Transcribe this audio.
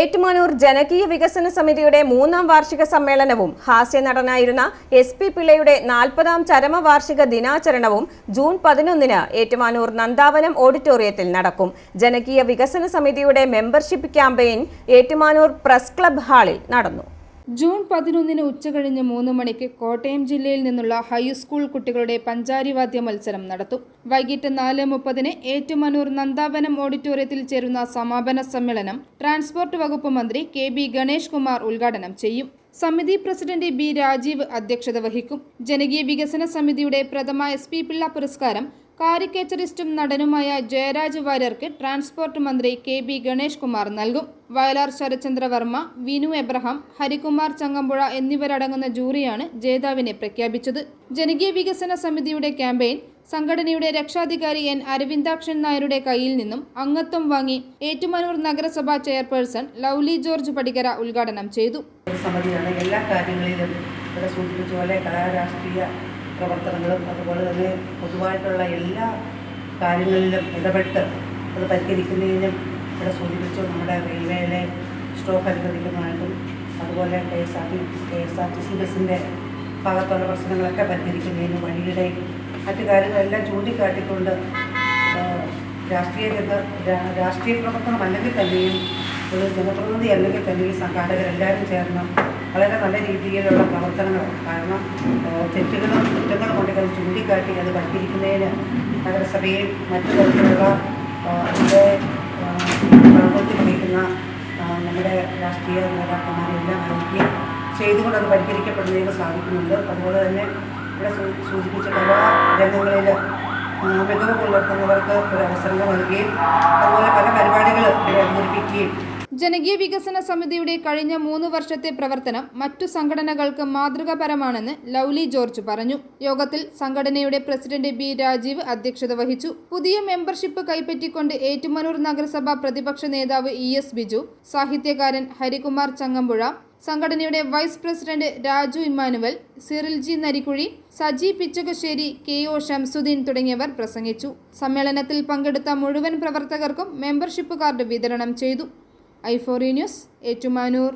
ഏറ്റുമാനൂർ ജനകീയ വികസന സമിതിയുടെ മൂന്നാം വാർഷിക സമ്മേളനവും ഹാസ്യ നടനായിരുന്ന എസ് പി പിള്ളയുടെ നാൽപ്പതാം ചരമവാർഷിക ദിനാചരണവും ജൂൺ പതിനൊന്നിന് ഏറ്റുമാനൂർ നന്ദാവനം ഓഡിറ്റോറിയത്തിൽ നടക്കും. ജനകീയ വികസന സമിതിയുടെ membership campaign Ettumanoor press club ഹാളിൽ നടന്നു. ജൂൺ പതിനൊന്നിന് ഉച്ചകഴിഞ്ഞ് മൂന്ന് മണിക്ക് കോട്ടയം ജില്ലയിൽ നിന്നുള്ള ഹൈസ്കൂൾ കുട്ടികളുടെ പഞ്ചാരിവാദ്യ മത്സരം നടത്തും. വൈകിട്ട് നാല് മുപ്പതിന് ഏറ്റുമാനൂർ നന്ദാവനം ഓഡിറ്റോറിയത്തിൽ ചേരുന്ന സമാപന സമ്മേളനം ട്രാൻസ്പോർട്ട് വകുപ്പ് മന്ത്രി കെ ബി ഗണേഷ് കുമാർ ഉദ്ഘാടനം ചെയ്യും. സമിതി പ്രസിഡന്റ് ബി രാജീവ് അധ്യക്ഷത വഹിക്കും. ജനകീയ വികസന സമിതിയുടെ പ്രഥമ എസ് പി പിള്ള പുരസ്കാരം കാരിക്കേച്ചറിസ്റ്റും നടനുമായ ജയരാജ് വാര്യർക്ക് ട്രാൻസ്പോർട്ട് മന്ത്രി കെ ബി ഗണേഷ് കുമാർ നൽകും. വയലാർ ശരചന്ദ്രവർമ്മ വിനു എബ്രഹാം ഹരികുമാർ ചങ്ങമ്പുഴ എന്നിവരടങ്ങുന്ന ജൂറിയാണ് ജേതാവിനെ പ്രഖ്യാപിച്ചത്. ജനകീയ വികസന സമിതിയുടെ ക്യാമ്പയിൻ സംഘടനയുടെ രക്ഷാധികാരി എൻ അരവിന്ദാക്ഷൻ നായരുടെ കയ്യിൽ നിന്നും അംഗത്വം വാങ്ങി ഏറ്റുമാനൂർ നഗരസഭാ ചെയർപേഴ്സൺ ലൗലി ജോർജ് പടികര ഉദ്ഘാടനം ചെയ്തു. സമിതിയാണ് എല്ലാ കാര്യങ്ങളിലും ഇവിടെ സൂചിപ്പിച്ച പോലെ കലാരാഷ്ട്രീയ പ്രവർത്തനങ്ങളും അതുപോലെ തന്നെ പൊതുവായിട്ടുള്ള എല്ലാ കാര്യങ്ങളിലും ഇടപെട്ട് അത് പരിഹരിക്കുന്നതിനും ഇവിടെ സൂചിപ്പിച്ചു നമ്മുടെ റെയിൽവേയിലെ സ്റ്റോക്ക് അനുവദിക്കുന്നതായിട്ടും അതുപോലെ K S R T K S R T C ബസ്സിന്റെ ഭാഗത്തുള്ള പ്രശ്നങ്ങളൊക്കെ പരിഹരിക്കുന്നതിനും വഴിയുടെ മറ്റു കാര്യങ്ങളെല്ലാം ചൂണ്ടിക്കാട്ടിക്കൊണ്ട് രാഷ്ട്രീയ രാഷ്ട്രീയ പ്രവർത്തനം അല്ലെങ്കിൽ തന്നെയും ഒരു ജനപ്രതിനിധി അല്ലെങ്കിൽ തന്നെയും സംഘാടകരെല്ലാവരും ചേർന്ന് വളരെ നല്ല രീതിയിലുള്ള പ്രവർത്തനങ്ങളാണ് കാരണം തെറ്റുകളും കുറ്റങ്ങളും ഉണ്ടെങ്കിൽ അത് ചൂണ്ടിക്കാട്ടി അത് പഠിപ്പിക്കുന്നതിന് നഗരസഭയും മറ്റു തരത്തിലുള്ള ആ, പ്രാമുഖ്യം വഹിക്കുന്ന നമ്മുടെ രാഷ്ട്രീയ നേതാക്കന്മാരെല്ലാം നോക്കി ചെയ്തുകൊണ്ട് അത് പരിഹരിക്കപ്പെടുന്നതിന് സാധിക്കുന്നുണ്ട്. അതുപോലെ തന്നെ ഇവിടെ സൂചിപ്പിച്ച കലാ രംഗങ്ങളിൽ മികവ് പുലർത്തുന്നവർക്ക് ഒരു അവസരങ്ങൾ നൽകുകയും അതുപോലെ പല ജനകീയ വികസന സമിതിയുടെ കഴിഞ്ഞ മൂന്ന് വർഷത്തെ പ്രവർത്തനം മറ്റു സംഘടനകൾക്ക് മാതൃകാപരമാണെന്ന് ലൗലി ജോർജ് പറഞ്ഞു. യോഗത്തിൽ സംഘടനയുടെ പ്രസിഡന്റ് ബി രാജീവ് അധ്യക്ഷത വഹിച്ചു. പുതിയ മെമ്പർഷിപ്പ് കൈപ്പറ്റിക്കൊണ്ട് ഏറ്റുമാനൂർ നഗരസഭ പ്രതിപക്ഷ നേതാവ് ഇ എസ് ബിജു സാഹിത്യകാരൻ ഹരികുമാർ ചങ്ങമ്പുഴ സംഘടനയുടെ വൈസ് പ്രസിഡന്റ് രാജു ഇമ്മാനുവൽ സിറിൽജി നരിക്കുഴി സജി പിച്ചകശ്ശേരി കെ ഒ ഷംസുദ്ദീൻ തുടങ്ങിയവർ പ്രസംഗിച്ചു. സമ്മേളനത്തിൽ പങ്കെടുത്ത മുഴുവൻ പ്രവർത്തകർക്കും മെമ്പർഷിപ്പ് കാർഡ് വിതരണം ചെയ്തു. ഐഫോറി ന്യൂസ് ഏറ്റുമാനൂർ